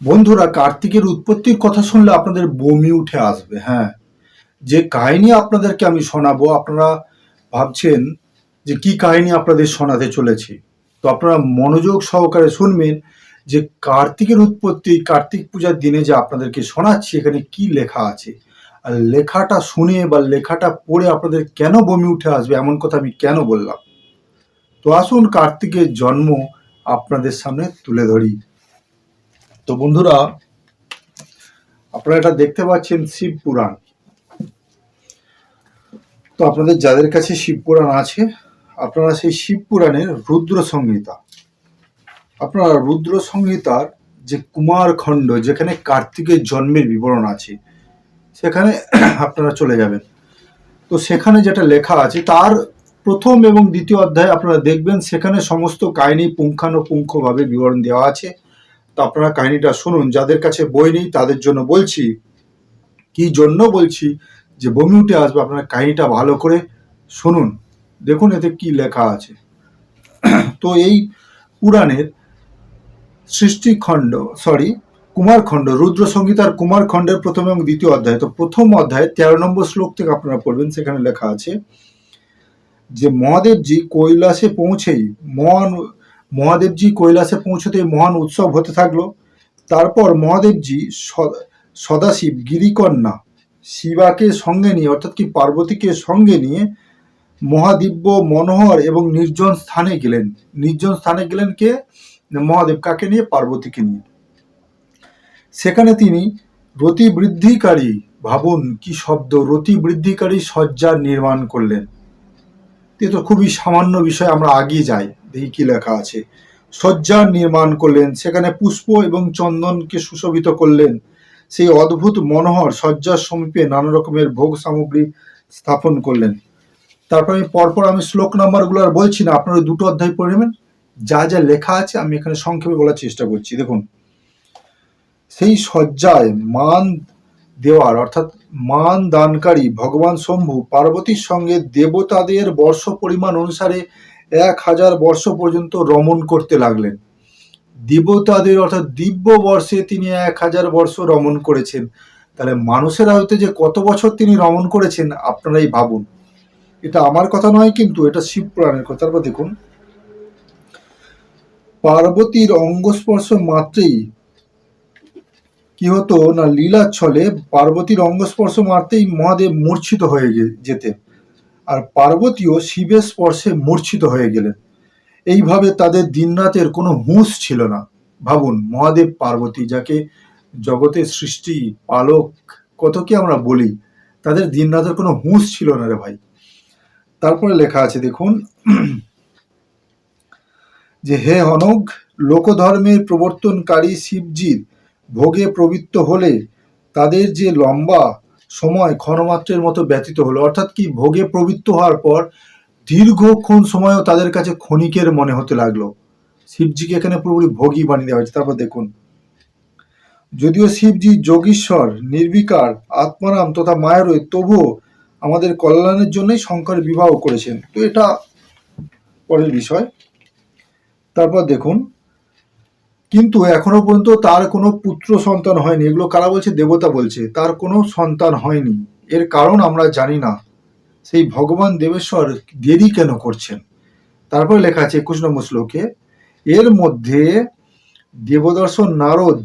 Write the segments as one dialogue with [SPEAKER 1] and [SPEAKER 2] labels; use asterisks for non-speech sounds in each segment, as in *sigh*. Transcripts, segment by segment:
[SPEAKER 1] বন্ধুরা, কার্তিকের উৎপত্তির কথা শুনলে আপনাদের বমি উঠে আসবে হ্যাঁ। যে কাহিনী আপনাদেরকে আমি শোনাবো, আপনারা ভাবছেন যে কি কাহিনী আপনাদের শোনাতে চলেছি। তো আপনারা মনোযোগ সহকারে শুনবেন যে কার্তিকের উৎপত্তি, কার্তিক পূজার দিনে যে আপনাদেরকে শোনাচ্ছি, এখানে কি লেখা আছে। আর লেখাটা শুনে বা লেখাটা পড়ে আপনাদের কেন বমি উঠে আসবে, এমন কথা আমি কেন বললাম? তো আসুন কার্তিকের জন্ম আপনাদের সামনে তুলে ধরি। তো বন্ধুরা, আপনারা এটা দেখতে পাচ্ছেন শিব পুরাণ। তো আপনাদের যাদের কাছে শিব পুরাণ আছে, আপনারা সেই শিব পুরাণের রুদ্র সংহিতা। আপনারা রুদ্র সংহিতার যে কুমার খণ্ড, যেখানে কার্তিকের জন্মের বিবরণ আছে, সেখানে আপনারা চলে যাবেন। তো সেখানে যেটা লেখা আছে, তার প্রথম এবং দ্বিতীয় অধ্যায় আপনারা দেখবেন, সেখানে সমস্ত কাহিনী পুঙ্খানুপুঙ্খভাবে বিবরণ দেওয়া আছে। তো আপনারা কাহিনীটা শুনুন, যাদের কাছে বই নেই তাদের জন্য বলছি, কি জন্য বলছি যে বমি উঠে আসবে, আপনারা কাহিনীটা ভালো করে শুনুন। দেখুন এতে কি লেখা আছে। তো এই পুরাণের সৃষ্টিখণ্ড সরি কুমারখণ্ড রুদ্র সংগীতার কুমারখণ্ডের প্রথম এবং দ্বিতীয় অধ্যায়, তো প্রথম অধ্যায় তেরো নম্বর শ্লোক থেকে আপনারা পড়বেন, সেখানে লেখা আছে যে মহাদেবজি কৈলাসে পৌঁছেই মহান মহাদেবজি কৈলাসে পৌঁছতে মহান উৎসব হতে থাকল। তারপর মহাদেবজি সদাশিব, গিরিকন্যা, শিবাকে সঙ্গে নিয়ে, অর্থাৎ কি পার্বতীকে সঙ্গে নিয়ে মহাদিব্য মনোহর এবং নির্জন স্থানে গেলেন। নির্জন স্থানে গেলেন কে? মহাদেব। কাকে নিয়ে? পার্বতীকে নিয়ে। সেখানে তিনি রতি বৃদ্ধিকারী ভাবুন কি শব্দ? রতি বৃদ্ধিকারী শয্যা নির্মাণ করলেন। এ তো খুবই সামান্য বিষয়, আমরা আগিয়ে যাই। কি লেখা আছে? শয্যা নির্মাণ করলেন, সেখানে পুষ্প এবং চন্দনকে সুশোভিত করলেন। সেই অদ্ভুত মনোহর শয্যার সমীপে নানা রকমের ভোগ সামগ্রী স্থাপন করলেন। তারপর আমি পরপর আমি শ্লোক নাম্বারগুলো আর বলছি না, আপনারা দুটো অধ্যায় পড়ে নেবেন। যা যা লেখা আছে আমি এখানে সংক্ষেপে বলার চেষ্টা করছি। দেখুন, সেই শয্যায় মান দেওয়ার, অর্থাৎ মান দানকারী ভগবান শম্ভু পার্বতীর সঙ্গে দেবতাদের বর্ষ পরিমাণ অনুসারে এক হাজার বর্ষ পর্যন্ত রমণ করতে লাগলেন। দেবতাদের অর্থাৎ দিব্য বর্ষে তিনি এক হাজার বর্ষ রমণ করেছেন। তাহলে মানুষের হয়তো যে কত বছর তিনি রমণ করেছেন, আপনারাই ভাবুন। এটা আমার কথা নয় কিন্তু এটা শিব পুরাণের কথা। তারপর দেখুন। পার্বতীর অঙ্গস্পর্শ মাত্রেই কি হতো না লীলা ছলে পার্বতীর অঙ্গস্পর্শ মারতেই মহাদেব মূর্ছিত হয়ে যেতেন। আর পার্বতীও শিবের স্পর্শে মূর্ছিত হয়ে গেলেন। এইভাবে তাদের দিনরাতের কোনো হুঁশ ছিল না। ভাবুন, মহাদেব পার্বতী, যাকে জগতের সৃষ্টি, পালক, কত কি আমরা বলি, তাদের দিনরাতের কোনো হুঁশ ছিল না রে ভাই। তারপরে লেখা আছে, দেখুন, যে হে অনগ লোকধর্মের প্রবর্তনকারী শিবজির ভোগে প্রবৃত্ত হলে তাদের যে লম্বা সময় ক্ষণমাত্রের মতো ব্যতীত হলো। অর্থাৎ কি, ভোগে প্রবৃত্ত হওয়ার পর দীর্ঘক্ষণ সময়ও তাদের কাছে ক্ষণিকের মনে হতে লাগল। শিবজিকে এখানে পুরোপুরি ভোগী বানিয়ে দেওয়া হয়েছে। তারপর দেখুন। যদিও শিবজি যোগীশ্বর, নির্বিকার, আত্মারাম তথা মায়েরই তবুও আমাদের কল্যাণের জন্যই শঙ্কর বিবাহ করেছেন। তো এটা পরের বিষয়। তারপর দেখুন কিন্তু এখনও পর্যন্ত তার কোনো পুত্র সন্তান হয়নি। এগুলো কারা বলছে? দেবতা বলছে। তার কোনো সন্তান হয়নি। এর কারণ আমরা জানি না। সেই ভগবান দেবেশ্বর দেরি কেন করছেন? তারপরে লেখা আছে একুশ নম্বর শ্লোকে, এর মধ্যে দেবদর্শন নারদ,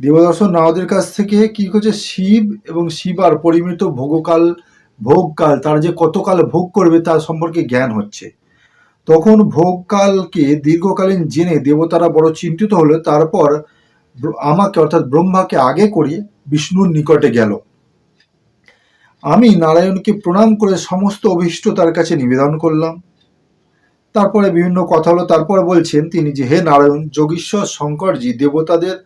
[SPEAKER 1] দেবদর্শন নারদের কাছ থেকে কি করছে? শিব এবং শিবার পরিমিত ভোগকাল ভোগকাল, তার যে কতকাল ভোগ করবে তার সম্পর্কে জ্ঞান হচ্ছে। তখন ভোগকালকে দীর্ঘকালীন জেনে দেবতারা বড় চিন্তিত হলো, তারপর আমাকে অর্থাৎ ব্রহ্মাকে আগে করে বিষ্ণুর নিকটে গেল। আমি নারায়ণকে প্রণাম করে সমস্ত অভীষ্ট তার কাছে নিবেদন করলাম। তারপরে বিভিন্ন কথা হলো, তারপরে বলছেন তিনি যে, হে নারায়ণ, যোগীশ্বর শঙ্করজি, দেবতাদের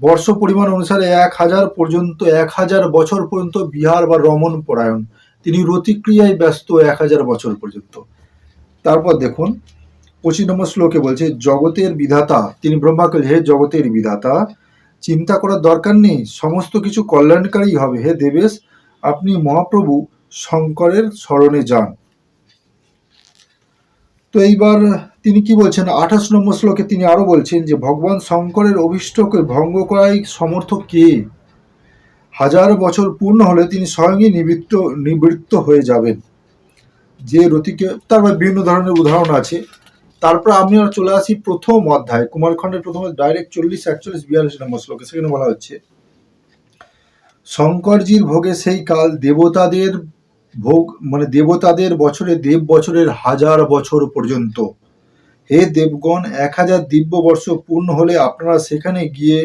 [SPEAKER 1] বর্ষ পরিমাণ অনুসারে এক হাজার পর্যন্ত, এক হাজার বছর পর্যন্ত বিহার বা রমণ পরায়ণ। তিনি রতিক্রিয়ায় ব্যস্ত এক হাজার বছর পর্যন্ত। তারপর দেখুন, পঁচিশ নম্বর শ্লোকে বলছে, জগতের বিধাতা তিনি ব্রহ্মাকে হে জগতের বিধাতা, চিন্তা করার দরকার নেই, সমস্ত কিছু কল্যাণকারী হবে। হে দেবেশ, আপনি মহাপ্রভু শঙ্করের স্মরণে যান। তো এইবার তিনি কি বলছেন, আঠাশ নম্বর শ্লোকে তিনি আরও বলছেন যে, ভগবান শঙ্করের অভিষ্টকে ভঙ্গ করাই সমর্থ কে? হাজার বছর পূর্ণ হলে তিনি স্বয়ংই নিবৃত্ত নিবৃত্ত হয়ে যাবেন। যে রতিকে তারপর বিভিন্ন ধরনের উদাহরণ আছে। তারপর আমি চলে আসি প্রথম অধ্যায়। কুমারখণ্ডের প্রথম ডাইরেক্ট চল্লিশ, একচল্লিশ, বিয়াল্লিশ নম্বর শ্লোকে। সেখানে বলা হচ্ছে, শঙ্করজির ভোগে সেই কাল দেবতাদের ভোগ মানে দেবতাদের বছরে দেব বছরের হাজার বছর পর্যন্ত। হে দেবগণ, এক হাজার দিব্য বর্ষ পূর্ণ হলে আপনারা সেখানে গিয়ে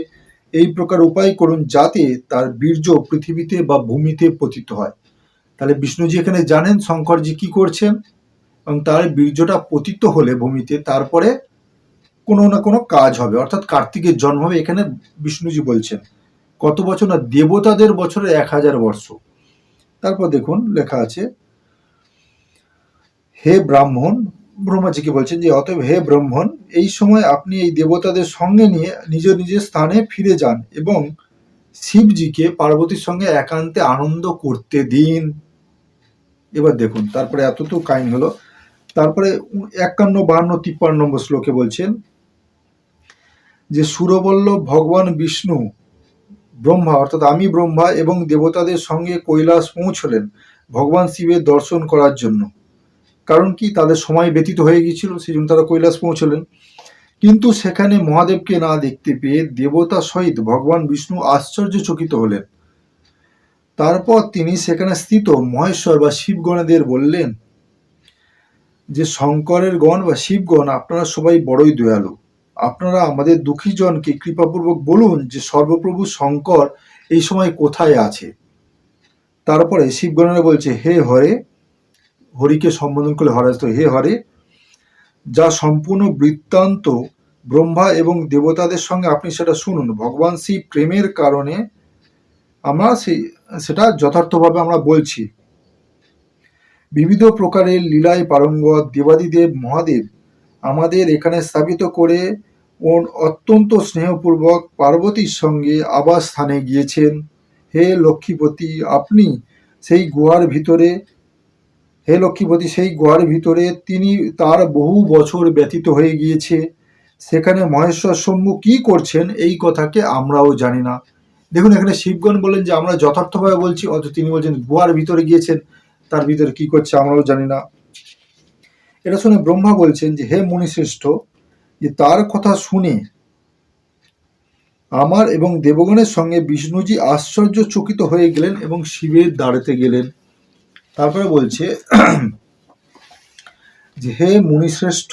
[SPEAKER 1] এই প্রকার উপায় করুন যাতে তার বীর্য পৃথিবীতে বা ভূমিতে পতিত হয়। তাহলে বিষ্ণুজি এখানে জানেন শঙ্করজি কি করছেন এবং তার বীর্যটা পতিত হলে ভূমিতে, তারপরে কোনো না কোনো কাজ হবে। অর্থাৎ কার্তিকের জন্ম হবে এখানে বিষ্ণুজি বলছেন। কত বছর না, দেবতাদের বছরে এক হাজার বর্ষ। তারপর দেখুন, লেখা আছে, হে ব্রাহ্মণ, ব্রহ্মাজিকে বলছেন যে, অতএব হে ব্রাহ্মণ, এই সময় আপনি এই দেবতাদের সঙ্গে নিয়ে নিজ নিজের স্থানে ফিরে যান এবং শিবজিকে পার্বতীর সঙ্গে একান্তে আনন্দ করতে দিন। এবার দেখুন, তারপরে এতটুকু কাহিনী হলো, তারপরে একান্ন, বাহান্ন, তিপ্পান্ন নম্বর শ্লোকে বলছেন, যে সুরবল্লভ ভগবান বিষ্ণু ব্রহ্মা, অর্থাৎ আমি ব্রহ্মা এবং দেবতাদের সঙ্গে কৈলাস পৌঁছলেন ভগবান শিবের দর্শন করার জন্য। কারণ কি? তাদের সময় ব্যতীত হয়ে গিয়েছিল সেই জন্য তারা কৈলাস পৌঁছলেন। কিন্তু সেখানে মহাদেবকে না দেখতে পেয়ে দেবতা সহিত ভগবান বিষ্ণু আশ্চর্যচকিত হলেন। তারপর তিনি সেখানে স্থিত মহেশ্বর বা শিবগণেদের বললেন, যে শঙ্করের গণ বা শিবগণ, আপনারা সবাই বড়ই দয়ালু। আপনারা আমাদের দুঃখী জনকে কৃপাপূর্বক বলুন যে সর্বপ্রভু শঙ্কর এই সময় কোথায় আছে। তারপরে শিবগণেরা বলছে, হে হরে, হরিকে সম্বোধন করলে হরে তো হে হরে, যা সম্পূর্ণ বৃত্তান্ত ব্রহ্মা এবং দেবতাদের সঙ্গে আপনি সেটা শুনুন। ভগবান শিব প্রেমের কারণে আমরা সেই সেটা যথার্থভাবে আমরা বলছি। বিবিধ প্রকারের লীলায় পারঙ্গত দেবাদিদেব মহাদেব আমাদের এখানে স্থাপিত করে ওর অত্যন্ত স্নেহপূর্বক পার্বতীর সঙ্গে আবাস স্থানে গিয়েছেন। হে লক্ষ্মীপতি, আপনি সেই গুহার ভিতরে, হে লক্ষ্মীপতি, সেই গুহার ভিতরে তিনি তার বহু বছর ব্যতীত হয়ে গিয়েছে। সেখানে মহেশ্বর সম্মু কি করছেন এই কথাকে আমরাও জানি না। দেখুন, এখানে শিবগণ বলেন যে, আমরা যথার্থভাবে বলছি, অথচ তিনি বলছেন গুহার ভিতরে গিয়েছেন, তার ভিতরে কি করছে আমরাও জানি না। এটা শুনে ব্রহ্মা বলছেন যে, হে মুনিশ্রেষ্ঠ, যে তার কথা শুনে আমার এবং দেবগণের সঙ্গে বিষ্ণুজি আশ্চর্যচকিত হয়ে গেলেন এবং শিবের দাঁড়াতে গেলেন। তারপরে বলছে যে, হে মুনিশ্রেষ্ঠ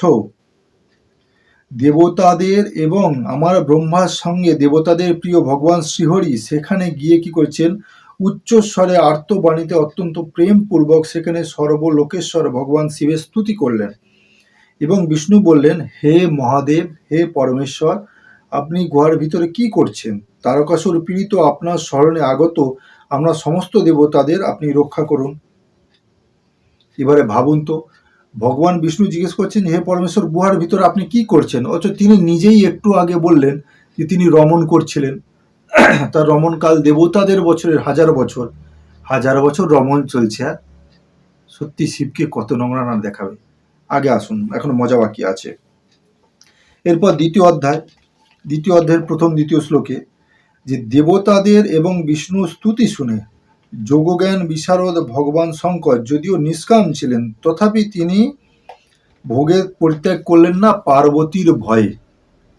[SPEAKER 1] দেবতাদের এবং আমার ব্রহ্মার সঙ্গে দেবতাদের প্রিয় ভগবান শ্রীহরি সেখানে গিয়ে কি করছেন? উচ্চস্বরে আর্তবাণীতে অত্যন্ত প্রেমপূর্বক সেখানে সর্বলোকেশ্বর ভগবান শিবের স্তুতি করলেন এবং বিষ্ণু বললেন, হে মহাদেব, হে পরমেশ্বর, আপনি গুহার ভিতরে কি করছেন? তারকাসুর পীড়িত আপনার স্মরণে আগত আমরা সমস্ত দেবতাদের আপনি রক্ষা করুন। এবারে ভাবুন তো ভগবান বিষ্ণু জিজ্ঞেস করছেন, হে পরমেশ্বর, গুহার ভিতরে আপনি কি করছেন? অথচ তিনি নিজেই একটু আগে বললেন যে তিনি রমণ করছিলেন। *clears throat* তার রমণকাল দেবতাদের বছরের হাজার বছর। হাজার বছর রমণ চলছে? সত্যি শিবকে কত নোংরা না দেখাবে। আগে আসুন, এখন মজা বাকি আছে। এরপর দ্বিতীয় অধ্যায়। দ্বিতীয় অধ্যায়ের প্রথম, দ্বিতীয় শ্লোকে যে দেবতাদের এবং বিষ্ণু স্তুতি শুনে যোগজ্ঞান, বিশারদ, ভগবান শঙ্কর যদিও নিষ্কাম ছিলেন, তথাপি তিনি ভোগের পরিত্যাগ করলেন না পার্বতীর ভয়ে।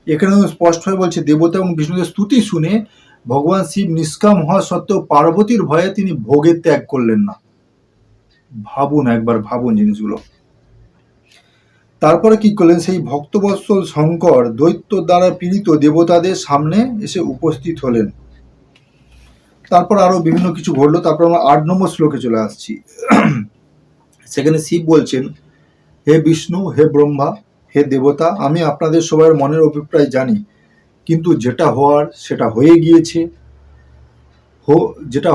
[SPEAKER 1] এখানে স্পষ্টভাবে বলছে, দেবতা এবং বিষ্ণুদের স্তুতি শুনে ভগবান শিব নিষ্কাম হওয়া সত্ত্বেও পার্বতীর ভয়ে তিনি ভোগের ত্যাগ করলেন না। ভাবুন একবার, ভাবুন জিনিসগুলো। তারপরে কি করলেন? সেই ভক্তবৎসল শঙ্কর দৈত্য দ্বারা পীড়িত দেবতাদের সামনে এসে উপস্থিত হলেন। তারপর আরও বিভিন্ন কিছু ঘটলো, তারপর আমরা আট নম্বর শ্লোকে চলে আসছি। সেখানে শিব বলছেন, হে বিষ্ণু, হে ব্রহ্মা, হে দেবতা, আমি আপনাদের সবার মনের অভিপ্রায় জানি, কিন্তু যেটা হওয়ার সেটা হয়ে গিয়েছে। হো, যেটা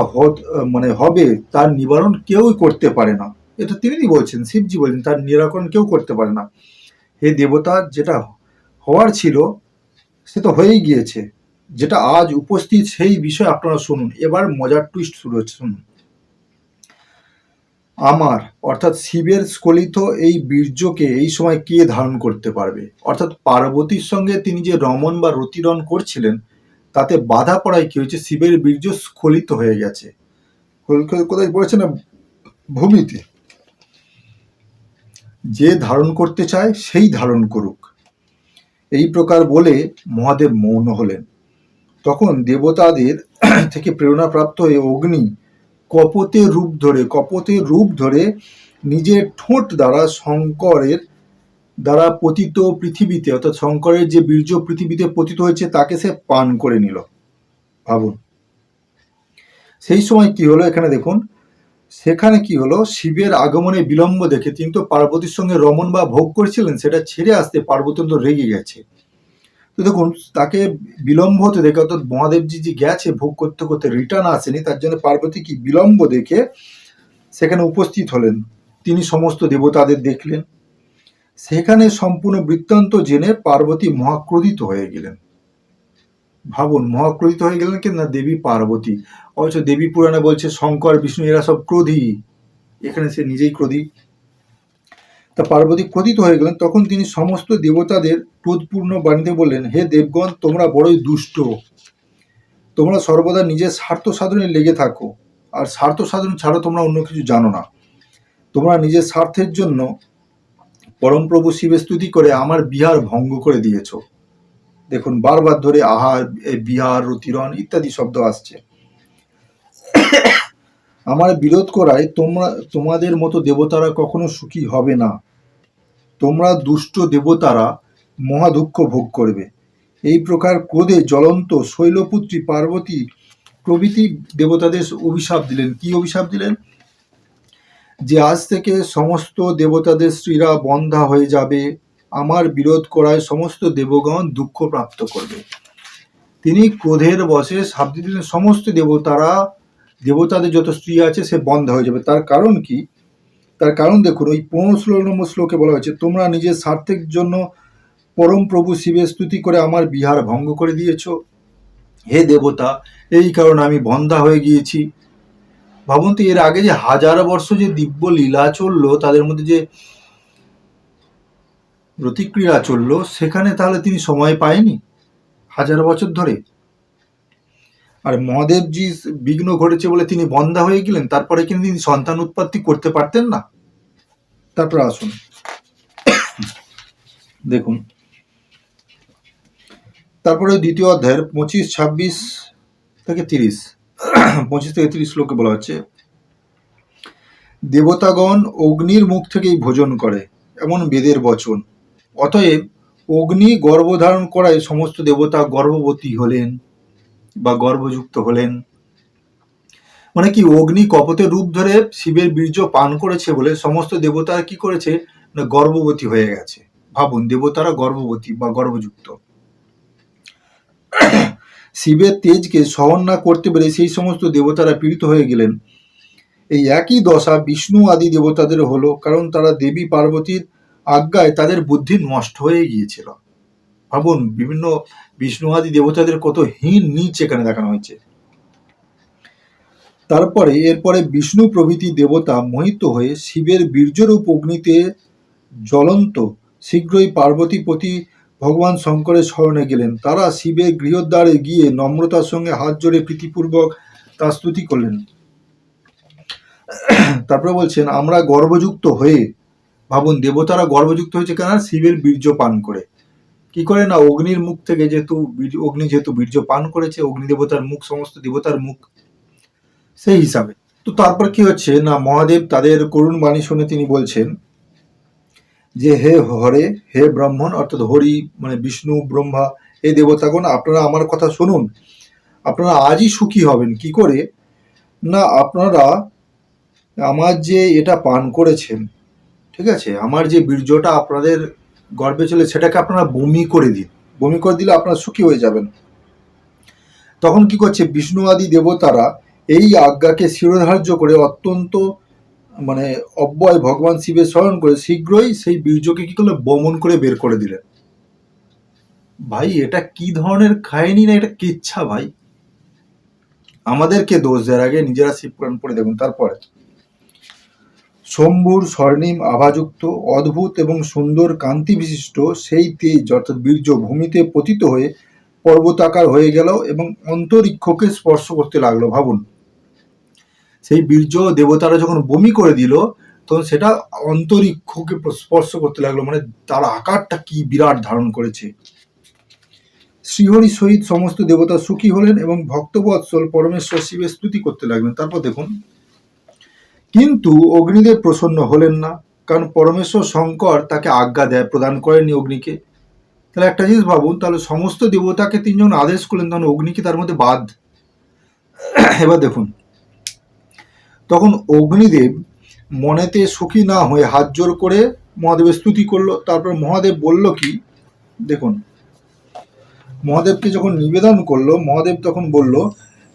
[SPEAKER 1] মানে হবে, তার নিবারণ কেউই করতে পারে না। এটা তিনি বলছেন, শিবজি বলছেন, তার নিরাকরণ কেউ করতে পারে না। হে দেবতা, যেটা হওয়ার ছিল, সে তো হয়েই গিয়েছে। যেটা আজ উপস্থিত সেই বিষয় আপনারা শুনুন। এবার মজার টুইস্ট শুরু হচ্ছে, শুনুন। আমার, অর্থাৎ শিবের স্খলিত এই বীর্যকে এই সময় কে ধারণ করতে পারবে? অর্থাৎ পার্বতীর সঙ্গে তিনি যে রমন বা রতিরণ করছিলেন, তাতে বাধা পড়ায় কি হয়েছে? শিবের বীর্য স্খলিত হয়ে গেছে। কোথায় পড়েছে না? ভূমিতে। যে ধারণ করতে চায়, সেই ধারণ করুক। এই প্রকার বলে মহাদেব মৌন হলেন। তখন দেবতাদের *clears throat* থেকে প্রেরণাপ্রাপ্ত হয়ে অগ্নি কপতের রূপ ধরে কপতের রূপ ধরে নিজের ঠোঁট দ্বারা শঙ্করের দ্বারা পতিত পৃথিবীতে, অর্থাৎ শঙ্করের যে বীর্য পৃথিবীতে পতিত হয়েছে, তাকে সে পান করে নিল। ভাবুন। সেই সময় কি হলো এখানে দেখুন। সেখানে কি হলো? শিবের আগমনে বিলম্ব দেখে তিনি তো পার্বতীর সঙ্গে রমন বা ভোগ করেছিলেন, সেটা ছেড়ে আসতে পার্বতী তো রেগে গেছে। তো দেখুন, তাকে বিলম্ব হতে দেখে অর্থাৎ মহাদেবজি যে গেছে, ভোগ করতে করতে রিটার্ন আসেনি, তার জন্য পার্বতী কি বিলম্ব দেখে সেখানে উপস্থিত হলেন। তিনি সমস্ত দেবতাদের দেখলেন। সেখানে সম্পূর্ণ বৃত্তান্ত জেনে পার্বতী মহাক্রোধিত হয়ে গেলেন। ভাবুন, মহাক্রোধিত হয়ে গেলেন কি না, দেবী পার্বতী। অবশ্য দেবী পুরাণে বলছে, শঙ্কর, বিষ্ণু, এরা সব ক্রোধী। এখানে সে নিজেই ক্রোধী। তা পার্বতী ক্রোধিত হয়ে গেলেন। তখন তিনি সমস্ত দেবতাদের ক্রোধপূর্ণ বাণীতে বললেন, হে দেবগণ, তোমরা বড়ই দুষ্ট। তোমরা সর্বদা নিজের স্বার্থ সাধনে লেগে থাকো। আর স্বার্থ সাধন ছাড়া তোমরা অন্য কিছু জানো না। তোমরা নিজের স্বার্থের জন্য পরমপ্রভু শিবের স্তুতি করে আমার বিহার ভঙ্গ করে দিয়েছ। দেখুন, বারবার ধরে আহার বিহার রতিরণ ইত্যাদি শব্দ আসছে। আমার বিরোধ করায় তোমরা, তোমাদের মতো দেবতারা কখনো সুখী হবে না। তোমরা দুষ্ট দেবতারা মহা দুঃখ ভোগ করবে। এই প্রকার ক্রোধে জ্বলন্ত শৈলপুত্রী পার্বতী প্রভৃতি দেবতাদের অভিশাপ দিলেন। কি অভিশাপ দিলেন? যে আজ থেকে সমস্ত দেবতাদের স্ত্রীরা বন্ধা হয়ে যাবে। আমার বিরোধ করায় সমস্ত দেবগণ দুঃখ প্রাপ্ত করবে। তিনি ক্রোধের বসে দিয়ে দিলেন, সমস্ত দেবতারা, দেবতাদের যত স্ত্রী আছে, সে বন্ধ হয়ে যাবে। তার কারণ কি? তার কারণ দেখুন, ওই পনেরো ষোলো নম্বর শ্লোকে বলা হয়েছে, তোমরা নিজের স্বার্থের জন্য পরম প্রভু শিবের স্তুতি করে আমার বিহার ভঙ্গ করে দিয়েছ। হে দেবতা, এই কারণে আমি বন্ধা হয়ে গিয়েছি। ভাবুন তো এর আগে যে হাজার বর্ষ যে দিব্য লীলা চলল, তাদের মধ্যে যে প্রতিক্রিয়া চলল, সেখানে তাহলে তিনি সময় পায়নি, হাজার বছর ধরে। আর মহাদেবজি বিঘ্ন ঘটেছে বলে তিনি বন্ধা হয়ে গেলেন, তারপরে কিন্তু তিনি সন্তান উৎপত্তি করতে পারতেন না। তারপর আসুন। দেখুন তারপরে দ্বিতীয় অধ্যায়ের পঁচিশ, ছাব্বিশ থেকে তিরিশ, পঁচিশ থেকে তিরিশ শ্লোকে বলা হচ্ছে, দেবতাগণ অগ্নির মুখ থেকেই ভোজন করে, এমন বেদের বচন। অতএব অগ্নি গর্ভধারণ করায় সমস্ত দেবতা গর্ভবতী হলেন বা গর্ভযুক্ত হলেন। মানে কি, অগ্নি কপতের রূপ ধরে শিবের বীর্য পান করেছে বলে সমস্ত দেবতারা কি করেছে? না গর্ভবতী হয়ে গেছে। ভাবুন, দেবতারা গর্ভবতী বা গর্ভযুক্ত। শিবের তেজকে সহন না করতে পেরে সেই সমস্ত দেবতারা পীড়িত হয়ে গেলেন। এই একই দশা বিষ্ণু আদি দেবতাদের হলো, কারণ তারা দেবী পার্বতীর আজ্ঞায় তাদের বুদ্ধি নষ্ট হয়ে গিয়েছিল। ভাবুন, বিভিন্ন বিষ্ণু আদি দেবতাদের কত হীন নিচ এখানে দেখানো হয়েছে। তারপরে, এরপরে বিষ্ণু প্রভৃতি দেবতা মোহিত হয়ে শিবের বীর্যরূপ অগ্নিতে জ্বলন্ত, শীঘ্রই পার্বতী প্রতি ভগবান শঙ্করের স্মরণে গেলেন। তারা শিবের গৃহদ্বারে গিয়ে নম্রতার সঙ্গে হাত জোড়ে প্রীতিপূর্বক তার স্তুতি করলেন। তারপরে বলছেন, আমরা গর্বযুক্ত হয়ে, ভাবুন, দেবতারা গর্বযুক্ত হয়েছে কেন? শিবের বীর্য পান করে। কি করে না, অগ্নির মুখ থেকে যেহেতু অগ্নি যেহেতু বীর্য পান করেছে, অগ্নি দেবতার মুখ, সমস্ত দেবতার মুখ, সেই হিসাবে। তো তারপর কি হচ্ছে না, মহাদেব তাদের করুণ বাণী শুনে তিনি বলছেন যে হে হরে, হে ব্রাহ্মণ, অর্থাৎ হরি মানে বিষ্ণু, ব্রহ্মা, হে দেবতাগণ, আপনারা আমার কথা শুনুন। আপনারা আজই সুখী হবেন, কি করে? না, আপনারা আমার যে এটা পান করেছেন, ঠিক আছে? আমার যে বীর্যটা আপনাদের গর্বে চলে, সেটাকে আপনারা বমি করে দিন। বমি করে দিলে আপনারা সুখী হয়ে যাবেন। তখন কি করছে? বিষ্ণু আদি দেবতারা এই আজ্ঞাকে শিরোধার্য করে অত্যন্ত মানে অব্যয় ভগবান শিবের স্মরণ করে শীঘ্রই সেই বীর্যকে কি করল? বমন করে বের করে দিলেন ভাই, এটা কি ধরনের খায়নি না? এটা কিচ্ছা ভাই। আমাদেরকে দোষ দেওয়ার আগে নিজেরা শিব পুরাণ পড়ে দেখুন, তারপরে। শম্ভুর স্বর্ণিম আভাযুক্ত, অদ্ভুত এবং সুন্দর কান্তি বিশিষ্ট, সেই তেজ অর্থাৎ বীর্য ভূমিতে পতিত হয়ে পর্বতাকার হয়ে গেল এবং অন্তরিক্ষকে স্পর্শ করতে লাগল। ভাবুন সেই বীর্য দেবতারা যখন বমি করে দিল, তখন সেটা অন্তরিক্ষকে স্পর্শ করতে লাগল। মানে তার আকারটা কি বিরাট ধারণ করেছে। শ্রীহরি সহিত সমস্ত দেবতা সুখী হলেন এবং ভক্তবৎসল পরমেশ্বর শিবের স্তুতি করতে লাগলেন। তারপর দেখুন, কিন্তু অগ্নিদেব প্রসন্ন হলেন না, কারণ পরমেশ্বর শঙ্কর তাকে আজ্ঞা দেয়, প্রদান করেননি অগ্নিকে। তাহলে একটা জিনিস ভাবুন, তাহলে সমস্ত দেবতাকে তিনজন আদেশ করলেন, তখন অগ্নিকে তার মধ্যে বাদ এবার দেখুন তখন অগ্নিদেব মনেতে সুখী না হয়ে হাত জোর করে মহাদেবের স্তুতি করল। তারপর মহাদেব বলল কি, দেখুন, মহাদেবকে যখন নিবেদন করল, মহাদেব তখন বলল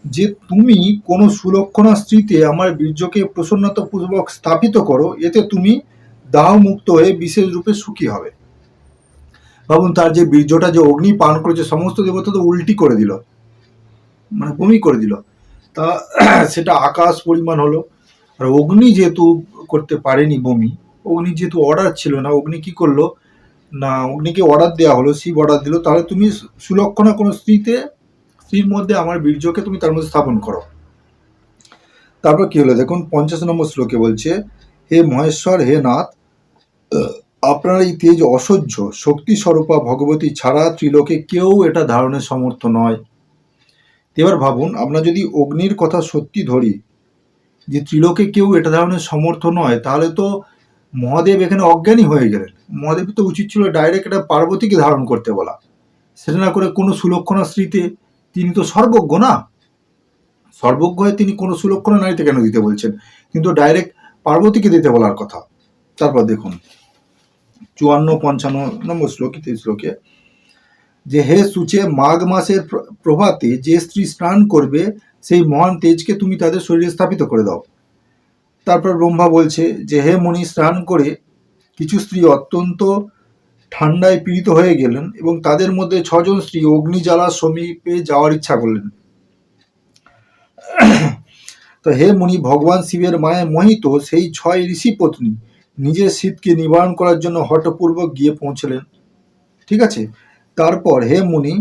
[SPEAKER 1] যে, তুমি কোনো সুলক্ষণা স্ত্রীতে আমার বীর্যকে প্রসন্নতাপূর্বক স্থাপিত করো, এতে তুমি দাহ মুক্ত হয়ে বিশেষ রূপে সুখী হবে। ভাবুন, তার যে বীর্যটা, যে অগ্নি পান করেছে, সমস্ত দেবতা তো উল্টি করে দিল। মানে বমি করে দিল। তা *clears throat* সেটা আকাশ পরিমাণ হলো। আর অগ্নি যেহেতু করতে পারেনি বমি, অগ্নি যেহেতু অর্ডার ছিল না, অগ্নি কি করল? না, অগ্নিকে অর্ডার দেওয়া হলো, শিব অর্ডার দিল। তাহলে তুমি সুলক্ষণা কোনো স্ত্রীতে, স্ত্রীর মধ্যে আমার বীর্যকে তুমি তার মধ্যে স্থাপন করো। তারপর কি হলো? দেখুন, পঞ্চাশ নম্বর শ্লোকে বলছে, হে মহেশ্বর, হে নাথ, আপনার এই তেজ অসহ্য, শক্তি স্বরূপা ভগবতী ছাড়া ত্রিলোকে কেউ এটা ধারণের সমর্থ নয়। এবার ভাবুন, আমরা যদি অগ্নির কথা সত্যি ধরি, যে ত্রিলোকে কেউ এটা ধারণের সমর্থ নয়, তাহলে তো মহাদেব এখানে অজ্ঞানী হয়ে গেলেন। মহাদেব তো উচিত ছিল ডাইরেক্ট এটা পার্বতীকে ধারণ করতে বলা। সেটা না করে কোনো সুলক্ষণা স্ত্রীতে তিনি তো সর্বজ্ঞ না? সর্বজ্ঞ হয়ে তিনি কোনো সুলক্ষণা নারীতে কেন দিতে বলছেন? কিন্তু ডাইরেক্ট পার্বতীকে দিতে বলার কথা। তারপর দেখুন, চুয়ান্ন পঞ্চান্ন নম্বর শ্লোকে, তেইশ শ্লোকে যে হে সুচে মাঘ মাসের প্র- প্রভাতে যে স্ত্রী স্নান করবে, সেই মহান তেজকে তুমি তাদের শরীরে স্থাপিত করে দাও। তারপর ব্রহ্মা বলছে যে, হে মণি স্নান করে কিছু স্ত্রী অত্যন্ত ঠান্ডায় পীড়িত হয়ে গেলেন এবং তাদের মধ্যে ছজন স্ত্রী অগ্নিজ্বালার সমীপে যাওয়ার ইচ্ছা করলেন। তো হে মুনি, ভগবান শিবের মায়ে মোহিত সেই ছয় ঋষি পত্নী নিজের শীতকে নিবারণ করার জন্য হঠপূর্বক গিয়ে পৌঁছলেন। ঠিক আছে? তারপর হে মুনি,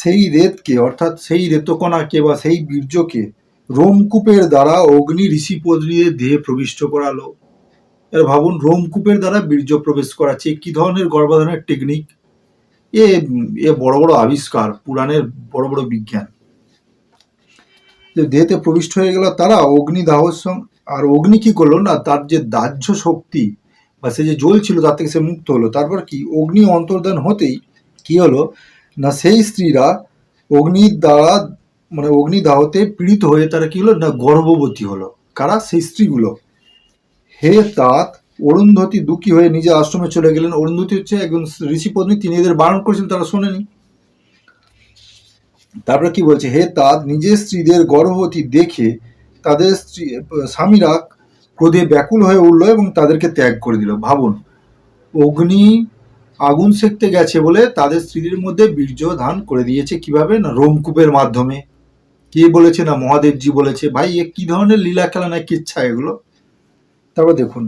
[SPEAKER 1] সেই রেতকে, অর্থাৎ সেই রেতকণাকে বা সেই বীর্যকে রোমকূপের দ্বারা অগ্নি ঋষি পত্নীদের দেহে প্রবিষ্ট করালো। এর ভাবুন, রোমকূপের দ্বারা বীর্য প্রবেশ করাচ্ছে কি ধরনের গর্ভধারণের টেকনিক এ এ বড় বড় আবিষ্কার, পুরাণের বড় বড় বিজ্ঞান। যে দেহেতে প্রবিষ্ট হয়ে গেল তারা অগ্নি সঙ্গ আর অগ্নি কি করল না, তার যে দাহ্য শক্তি বা সে যে জ্বলছিল তার থেকে সে মুক্ত হলো। তারপর কি? অগ্নি অন্তর্ধান হতেই কি হলো? না সেই স্ত্রীরা অগ্নির দ্বারা মানে অগ্নিদাহতে পীড়িত হয়ে তারা কি হলো? না গর্ভবতী হলো। কারা? সেই স্ত্রীগুলো। হে তাত, অরুন্ধতী দুঃখী হয়ে নিজের আশ্রমে চলে গেলেন। অরুন্ধতী হচ্ছে একজন ঋষি পত্নী, তিনি এদের বারণ করেছেন, তারা শোনেনি। তারপরে কি বলছে? হে তাত, নিজের স্ত্রীদের গর্ভবতী দেখে তাদের স্ত্রী, স্বামীরা ক্রোধে ব্যাকুল হয়ে উঠল এবং তাদেরকে ত্যাগ করে দিল। ভাবুন, অগ্নি আগুন সেকতে গেছে বলে তাদের স্ত্রীর মধ্যে বীর্য ধান করে দিয়েছে কীভাবে? না রোমকূপের মাধ্যমে? কে বলেছে? না মহাদেবজি বলেছে? ভাই, এ কি ধরনের লীলা খেলা না কিচ্ছা এগুলো? তারপর দেখুন,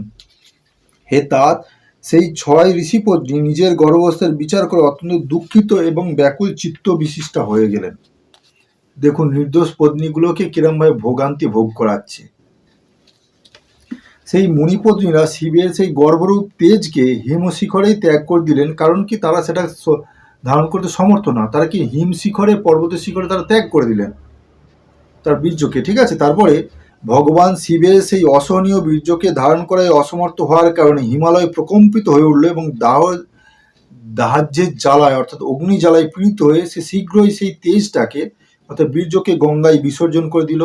[SPEAKER 1] হে তাত, সেই ছয় ঋষিপত্নী নিজের গর্ভাবস্থার বিচার করে অত্যন্ত দুঃখিত এবং ব্যাকুল চিত্ত বিশিষ্টা হয়ে গেলেন। দেখুন, নির্দোষ পত্নীগুলোকে কিরমভাবে ভোগান্তি ভোগ করাচ্ছে। সেই মুনিপত্নীরা শিবের সেই গর্ভরূপ তেজকে হিমশিখরেই ত্যাগ করে দিলেন। কারণ কি? তারা সেটা ধারণ করতে সমর্থ না। তারা কি হিম শিখরে পর্বতের শিখরে তারা ত্যাগ করে দিলেন? তার বীর্যকে, ঠিক আছে? তারপরে ভগবান শিবের সেই অসহনীয় বীর্যকে ধারণ করায় অসমর্থ হওয়ার কারণে হিমালয় প্রকম্পিত হয়ে উঠল এবং দাহ দাহ্যের জ্বালায়, অর্থাৎ অগ্নি জ্বালায় পীড়িত হয়ে সে শীঘ্রই সেই তেজটাকে, অর্থাৎ বীর্যকে গঙ্গায় বিসর্জন করে দিল।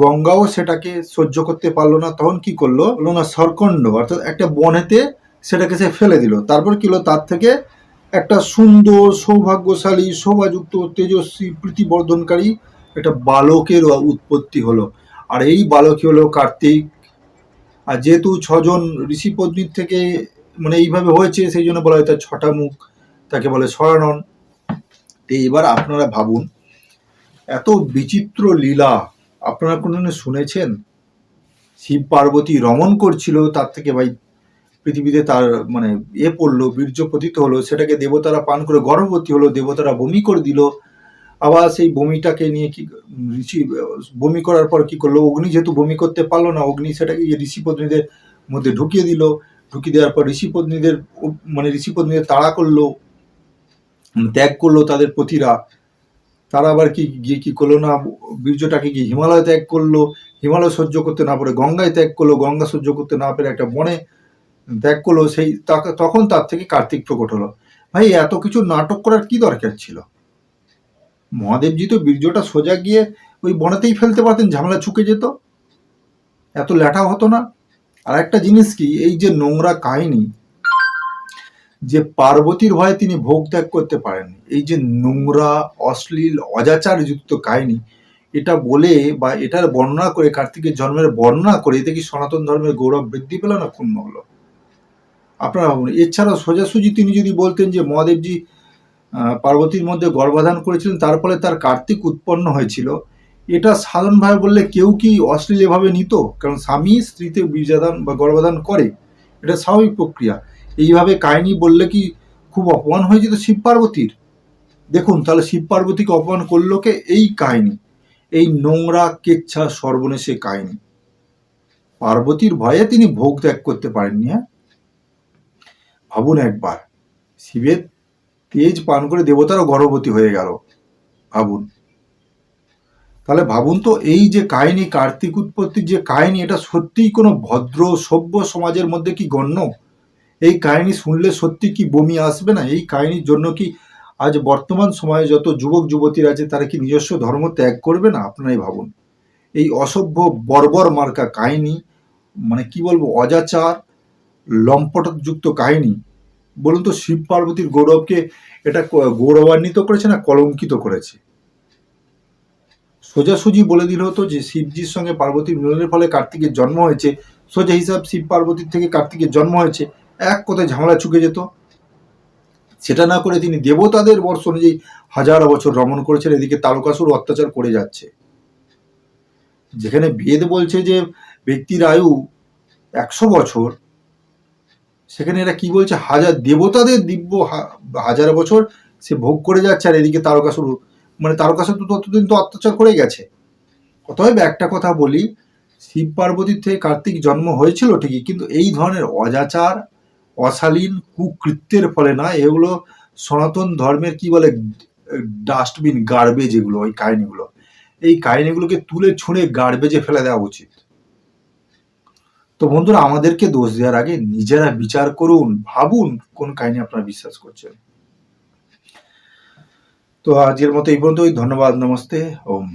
[SPEAKER 1] গঙ্গাও সেটাকে সহ্য করতে পারল না, তখন কি করল? বলল না সরকণ্ড অর্থাৎ একটা বনেতে সেটাকে সে ফেলে দিল। তারপর কি হলো? তার থেকে একটা সুন্দর, সৌভাগ্যশালী, শোভাযুক্ত, তেজস্বী, প্রীতিবর্ধনকারী একটা বালকের উৎপত্তি হলো। আর এই বালকই হলো কার্তিক। আর যেহেতু ছজন ঋষি পত্নীর থেকে মানে এইভাবে হয়েছে, সেই জন্য বলা হয় তার ছটা মুখ, তাকে বলে শরণন এইবার আপনারা ভাবুন, এত বিচিত্র লীলা আপনারা কোনোদিন শুনেছেন? শিব পার্বতী রমণ করছিল, তার থেকে ভাই পৃথিবীতে তার মানে এ পড়ল, বীর্য পতিত হলো, সেটাকে দেবতারা পান করে গর্ভবতী হলো, দেবতারা বমি করে দিল। আবার সেই বমিটাকে নিয়ে কি ঋষি, বমি করার পর কি করল? অগ্নি যেহেতু বমি করতে পারল না, অগ্নি সেটাকে ঋষি পত্নীদের মধ্যে ঢুকিয়ে দিল। ঢুকিয়ে দেওয়ার পর ঋষি পত্নীদের মানে ঋষি পত্নীদের তাড়া করল, ত্যাগ করল তাদের পতিরা। তারা আবার কি গিয়ে কি করল না? বীর্যটাকে গিয়ে হিমালয় ত্যাগ করল। হিমালয় সহ্য করতে না পারে গঙ্গায় ত্যাগ করল। গঙ্গা সহ্য করতে না পেরে একটা বনে ত্যাগ করল। সেই তখন তার থেকে কার্তিক প্রকট হলো। ভাই, এত কিছু নাটক করার কি দরকার ছিল? মহাদেবজি তো বীর্যটা সোজা গিয়ে ওই বনেতেই ফেলতে পারতেন, ঝামেলা চুকে যেত। এত ল্যাঠা হতো না। আর একটা জিনিস কি, এই যে নোংরা কাহিনী যে পার্বতীর ভয়ে তিনি ভোগ ত্যাগ করতে পারেননি। এই যে নোংরা, অশ্লীল অজাচার যুক্ত কাহিনী, এটা বলে বা এটার বর্ণনা করে, কার্তিকের জন্মের বর্ণনা করে এতে কি সনাতন ধর্মের গৌরব বৃদ্ধি পেল না ক্ষুণ্ণ হলো? আপনারা ভাবুন এছাড়া সোজাসুজি তিনি যদি বলতেন যে মহাদেবজি পার্বতীর মধ্যে গর্ভাধান করেছিলেন, তার ফলে তার কার্তিক উৎপন্ন হয়েছিল, এটা সাধারণভাবে বললে কেউ কি অশ্লীল এভাবে নিত? কারণ স্বামী স্ত্রীতে বীর্যাদান বা গর্ভাধান করে, এটা স্বাভাবিক প্রক্রিয়া। এইভাবে কাহিনী বললে কি খুব অপমান হয়ে যেত শিব পার্বতীর? দেখুন, তাহলে শিব পার্বতীকে অপমান করল কে? এই কাহিনী। এই নোংরা, কেচ্ছা, সর্বনেশে কাহিনী। পার্বতীর ভয়ে তিনি ভোগ ত্যাগ করতে পারেননি হ্যাঁ? ভাবুন একবার, শিবের তেজ পান করে দেবতারও গর্ভবতী হয়ে গেল, ভাবুন। তাহলে ভাবুন তো, এই যে কাহিনী, কার্তিক উৎপত্তির যে কাহিনী, এটা সত্যিই কোনো ভদ্র, সভ্য সমাজের মধ্যে কি গণ্য? এই কাহিনী শুনলে সত্যি কি বমি আসবে না? এই কাহিনীর জন্য কি আজ বর্তমান সময়ে যত যুবক, যুবতীরা আছে, তারা কি নিজস্ব ধর্ম ত্যাগ করবে না? আপনারাই ভাবুন। এই অসভ্য, বর্বর মার্কা কাহিনী মানে কি বলব, অজাচার, লম্পটযুক্ত কাহিনী, বলুন তো, শিব পার্বতীর গৌরবকে এটা গৌরবান্বিত করেছে না কলঙ্কিত করেছে? সোজাসুজি বলে দিল হতো যে, শিবজির সঙ্গে পার্বতীর মিলনের ফলে কার্তিকের জন্ম হয়েছে। সোজা হিসাব, শিব পার্বতীর থেকে কার্তিকের জন্ম হয়েছে। এক কথায় ঝামেলা চুকে যেত। সেটা না করে তিনি দেবতাদের বর্ষ অনুযায়ী হাজার বছর রমণ করেছেন, এদিকে তারকাসুর অত্যাচার করে যাচ্ছে। যেখানে বেদ বলছে যে ব্যক্তির আয়ু একশো বছর, সেখানে এরা কি বলছে? হাজার দেবতাদের দিব্য হাজার বছর সে ভোগ করে যাচ্ছে আর এদিকে তারকাসুর মানে তারকাসুর তো ততদিন তো অত্যাচার করে গেছে। অতএব একটা কথা বলি, শিব পার্বতীর থেকে কার্তিক জন্ম হয়েছিল ঠিকই, কিন্তু এই ধরনের অজাচার অশালীন কুকৃত্যের ফলে না, এগুলো সনাতন ধর্মের কি বলে ডাস্টবিন গার্বেজ এগুলো, ওই কাহিনীগুলো। এই কাহিনীগুলোকে তুলে ছুঁড়ে গার্বেজে ফেলে দেওয়া উচিত। তো বন্ধুরা, আমাদেরকে দোষ দেওয়ার আগে নিজেরা বিচার করুন, ভাবুন কোন কাহিনী আপনারা বিশ্বাস করছেন। তো আজকের মতো এই পর্যন্তই, ধন্যবাদ, নমস্তে, ওম।